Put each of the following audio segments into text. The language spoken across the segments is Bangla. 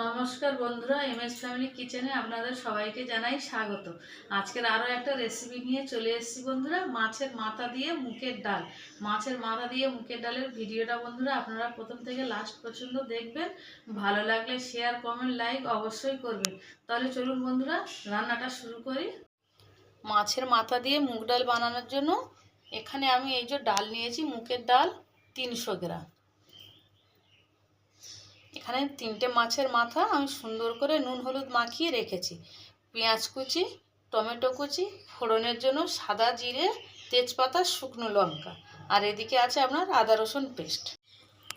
নমস্কার বন্ধুরা এম এস ফ্যামিলি কিচেনে আপনাদের সবাইকে জানাই স্বাগত। আজকের আরও একটা রেসিপি নিয়ে চলে এসেছি বন্ধুরা, মাছের মাথা দিয়ে মুখের ডাল। মাছের মাথা দিয়ে মুখের ডালের ভিডিওটা বন্ধুরা আপনারা প্রথম থেকে লাস্ট পর্যন্ত দেখবেন। ভালো লাগলে শেয়ার কমেন্ট লাইক অবশ্যই করবেন। তাহলে চলুন বন্ধুরা, রান্নাটা শুরু করি। মাছের মাথা দিয়ে মুগ ডাল বানানোর জন্য এখানে আমি এই যে ডাল নিয়েছি মুখের ডাল তিনশো গ্রাম। এখানে তিনটে মাছের মাথা, আমি সুন্দর করে নুন, হলুদ মাখিয়ে রেখেছি। পেঁয়াজ কুচি, টমেটো কুচি, ফোড়নের জন্য সাদা জিরে, তেজপাতা, শুকনো লঙ্কা। আর এদিকে আছে আপনার আদা, রসুন পেস্ট।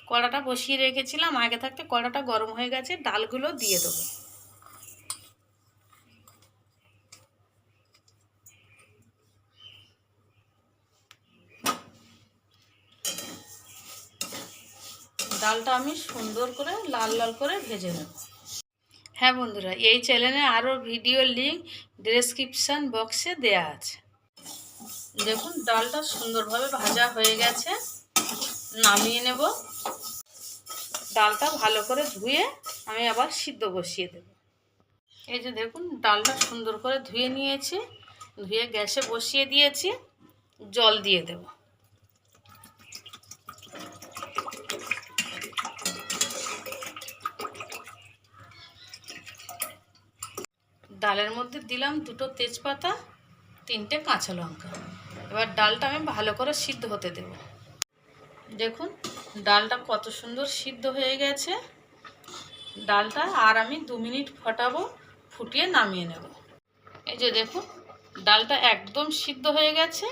কড়াটা বসিয়ে রেখেছিলাম। আগে থাকতে কড়াটা গরম হয়ে গেছে, ডালগুলো দিয়ে দেবো। ডালটা আমি সুন্দর করে লাল লাল করে ভেজে নেব। হ্যাঁ বন্ধুরা, এই চ্যানেলে আরও ভিডিও লিঙ্ক ডেসক্রিপশান বক্সে দেয়া আছে। দেখুন, ডালটা সুন্দরভাবে ভাজা হয়ে গেছে। নামিয়ে নেব। ডালটা ভালো করে ধুয়ে আমি আবার সিদ্ধ বসিয়ে দেব। এই যে দেখুন, ডালটা সুন্দর করে ধুয়ে নিয়েছি। ধুয়ে গ্যাসে বসিয়ে দিয়েছি। জল দিয়ে দেবো। ডালের মধ্যে দিলাম দুটো তেজপাতা, তিনটে কাঁচা লঙ্কা। এবার ডালটা আমি ভালো করে সিদ্ধ হতে দেব। দেখুন, ডালটা কত সুন্দর সিদ্ধ হয়ে গেছে। ডালটা আর আমি দু মিনিট ফটাবো, ফুটিয়ে নামিয়ে নেব। এই যে দেখুন, ডালটা একদম সিদ্ধ হয়ে গেছে,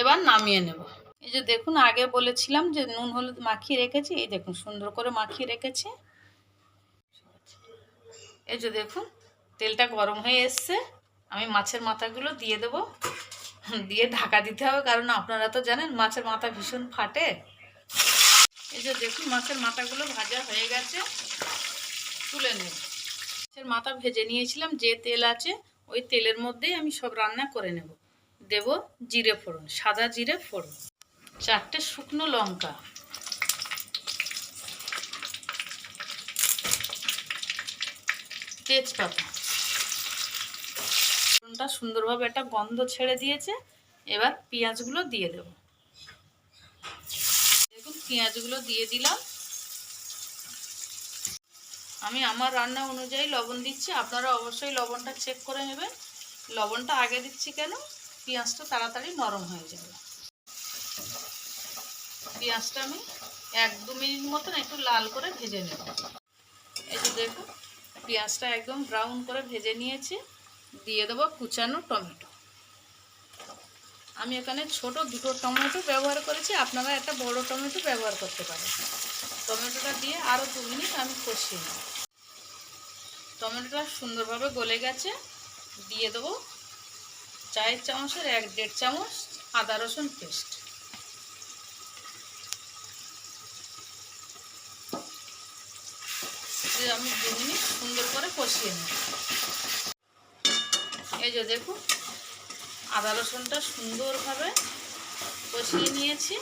এবার নামিয়ে নেব। এই যে দেখুন, আগে বলেছিলাম যে নুন হলুদ মাখিয়ে রেখেছি, এই দেখুন সুন্দর করে মাখিয়ে রেখেছি। এই যে দেখুন তেলটা গরম হয়ে এসছে, আমি মাছের মাথাগুলো দিয়ে দেব। দিয়ে ঢাকা দিতে হবে, কারণ আপনারা তো জানেন মাছের মাথা ভীষণ ফাটে। এই যে দেখুন, মাছের মাথাগুলো ভাজা হয়ে গেছে। তুলে নেব মাছের মাথা ভেজে নিয়েছিলাম, যে তেল আছে, ওই তেলের মধ্যেই আমি সব রান্না করে নেব। দেব জিরে ফোড়ন, সাদা জিরে ফোড়ন, চারটে শুকনো লঙ্কা। তেজপাতা। ফোড়নটা সুন্দরভাবে একটা গন্ধ ছেড়ে দিয়েছে। এবার পেঁয়াজগুলো দিয়ে দেব। দেখুন, পেঁয়াজগুলো দিয়ে দিলাম। আমি আমার রান্না অনুযায়ী লবণ দিচ্ছি। আপনারা অবশ্যই লবণটা চেক করে নেবেন। লবণটা আগে দিচ্ছি কেন? পেঁয়াজটা তাড়াতাড়ি নরম হয়ে যাবে। পেঁয়াজটা আমি এক দু মিনিট মতন একটু লাল করে ভেজে নেব। এই যে দেখুন, পেঁয়াজটা একদম ব্রাউন করে ভেজে নিয়েছি। দিয়ে দেবো কুচানো টমেটো। আমি এখানে ছোট দুটো টমেটো ব্যবহার করেছি, আপনারা একটা বড় টমেটো ব্যবহার করতে পারেন। টমেটোটা দিয়ে আরও দু মিনিট আমি কষিয়ে নেব। টমেটোটা সুন্দরভাবে গলে গেছে, দিয়ে দেবো চায়ের চামচের এক দেড় চামচ আদা রসুন পেস্ট। আমি দু মিনিট সুন্দর করে কষিয়ে নেব। এই যে দেখুন, আদা রসুনটা সুন্দরভাবে কষিয়ে নিয়েছি।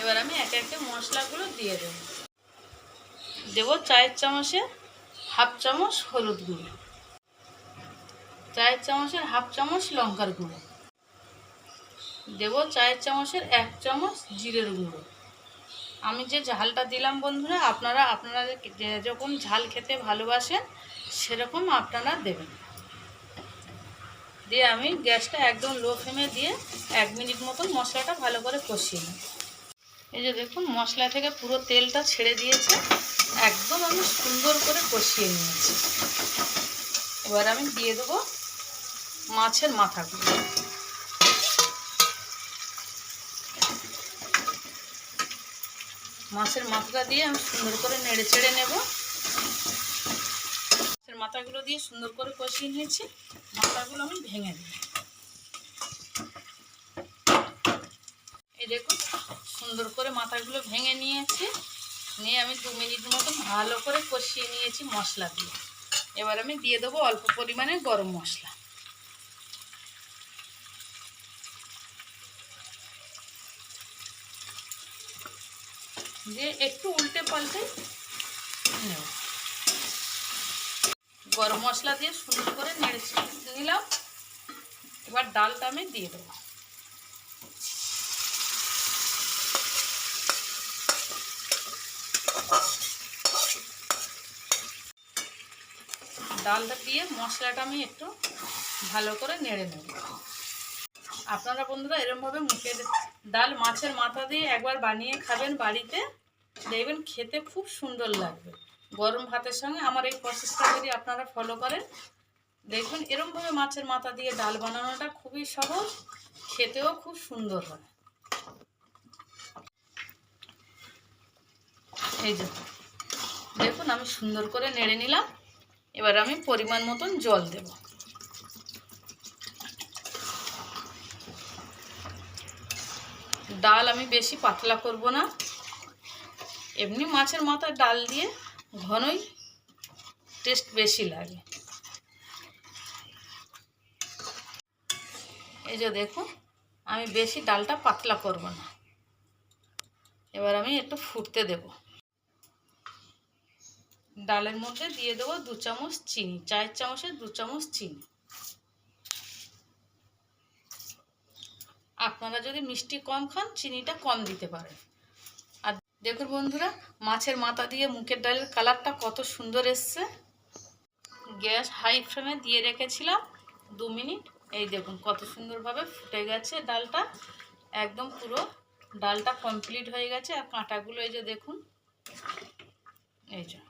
এবার আমি একে একে মশলাগুলো দিয়ে দেব। দেবো চায়ের চামচে হাফ চামচ হলুদ গুঁড়ো, চায়ের চামচের হাফ চামচ লঙ্কার গুঁড়ো, দেবো চায়ের চামচের এক চামচ জিরের গুঁড়ো। আমি যে ঝালটা দিলাম বন্ধুরা, আপনারা আপনারা যেরকম ঝাল খেতে ভালোবাসেন, সেরকম আপনারা দেবেন। দিয়ে আমি গ্যাসটা একদম লো ফ্লেমে দিয়ে এক মিনিট মতন মশলাটা ভালো করে কষিয়ে নিই। এই যে দেখুন, মশলা থেকে পুরো তেলটা ছেড়ে দিয়েছে। একদম আমি সুন্দর করে কষিয়ে নিয়েছি। এবার আমি দিয়ে দেবো মাছের মাথাগুলো। মাছের মাথাটা দিয়ে আমি সুন্দর করে নেড়ে চেড়ে নেব। মাছের মাথাগুলো দিয়ে সুন্দর করে কষিয়ে নিয়েছি। মাথাগুলো আমি ভেঙে দিই। এই দেখুন, সুন্দর করে মাথাগুলো ভেঙে নিয়েছি। নিয়ে আমি দু মিনিট মতন ভালো করে কষিয়ে নিয়েছি মশলা দিয়ে এবার আমি দিয়ে দেবো অল্প পরিমাণে গরম মশলা। দিয়ে একটু উল্টে পাল্টে নেব। গরম মশলা দিয়ে সুন্দর করে নেড়ে নিলাম। এবার ডালটা আমি দিয়ে দেবো। ডালটা দিয়ে মশলাটা আমি একটু ভালো করে নেড়ে নেব। আপনারা বন্ধুরা এরমভাবে মুখের ডাল মাছের মাথা দিয়ে একবার বানিয়ে খাবেন বাড়িতে। দেখবেন খেতে খুব সুন্দর লাগবে। গরম ভাতের সঙ্গে আমার এই প্রসেসটা যদি আপনারা ফলো করেন, দেখুন এরমভাবে মাছের মাথা দিয়ে ডাল বানানোটা খুবই সহজ, খেতেও খুব সুন্দর হয়। এই যে, দেখুন আমি সুন্দর করে নেড়ে নিলাম, এবার আমি পরিমাণ মতন জল দেব। ডাল আমি বেশি পাতলা করব না, এমনি মাছের মাথায় ডাল দিয়ে ঘনই টেস্ট বেশি লাগে। এই যে দেখুন আমি বেশি ডালটা পাতলা করব না। এবার আমি একটু ফুটতে দেব। ডালের মধ্যে দিয়ে দেবো দু চামচ চিনি, চায়ের চামচের দু চামচ চিনি। আপনারা যদি মিষ্টি কম খান, চিনিটা কম দিতে পারেন। দেখুন বন্ধুরা, মাছের মাথা দিয়ে মুখের ডালের কালারটা কত সুন্দর এসছে। গ্যাস হাই ফ্লেমে দিয়ে রেখেছিলাম দু মিনিট। এই দেখুন কত সুন্দরভাবে ফুটে গেছে ডালটা। একদম পুরো ডালটা কমপ্লিট হয়ে গেছে। আর কাঁটাগুলো এই যে দেখুন, এই যে।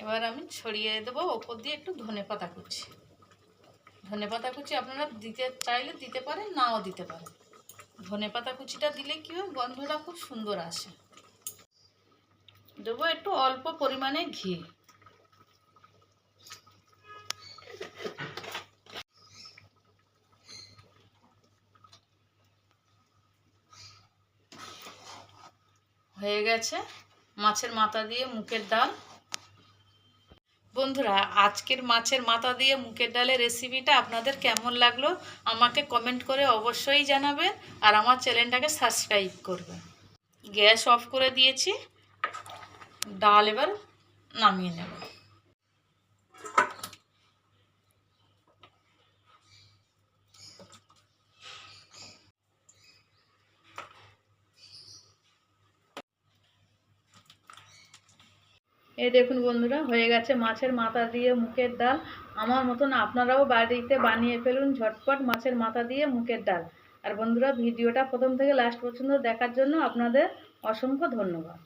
এবার আমি ছড়িয়ে দেবো, ওপর দিয়ে একটু ধনে পাতা কুচি। ধনে পাতা কুচি আপনারা দিতে চাইলে দিতে পারেন, নাও দিতে পারেন। ধনে পাতা কুচিটা দিলে কী হয়? গন্ধটা খুব সুন্দর আসে। দেবো একটু অল্প পরিমাণে ঘি। হয়ে গেছে। মাছের মাথা দিয়ে মুখের ডাল। বন্ধুরা, আজকের মাছের মাথা দিয়ে মুখের ডালের রেসিপিটা আপনাদের কেমন লাগল আমাকে কমেন্ট করে অবশ্যই জানাবেন আর আমার চ্যানেলটাকে সাবস্ক্রাইব করবেন। গ্যাস অফ করে দিয়েছি। ডাল এবার নামিয়ে নেব। এই দেখুন বন্ধুরা, হয়ে গেছে মাছের মাথা দিয়ে মুখের ডাল। আমার মতন আপনারাও বাড়িতে বানিয়ে ফেলুন ঝটপট মাছের মাথা দিয়ে মুখের ডাল। আর বন্ধুরা, ভিডিওটা প্রথম থেকে লাস্ট পর্যন্ত দেখার জন্য আপনাদের অসংখ্য ধন্যবাদ।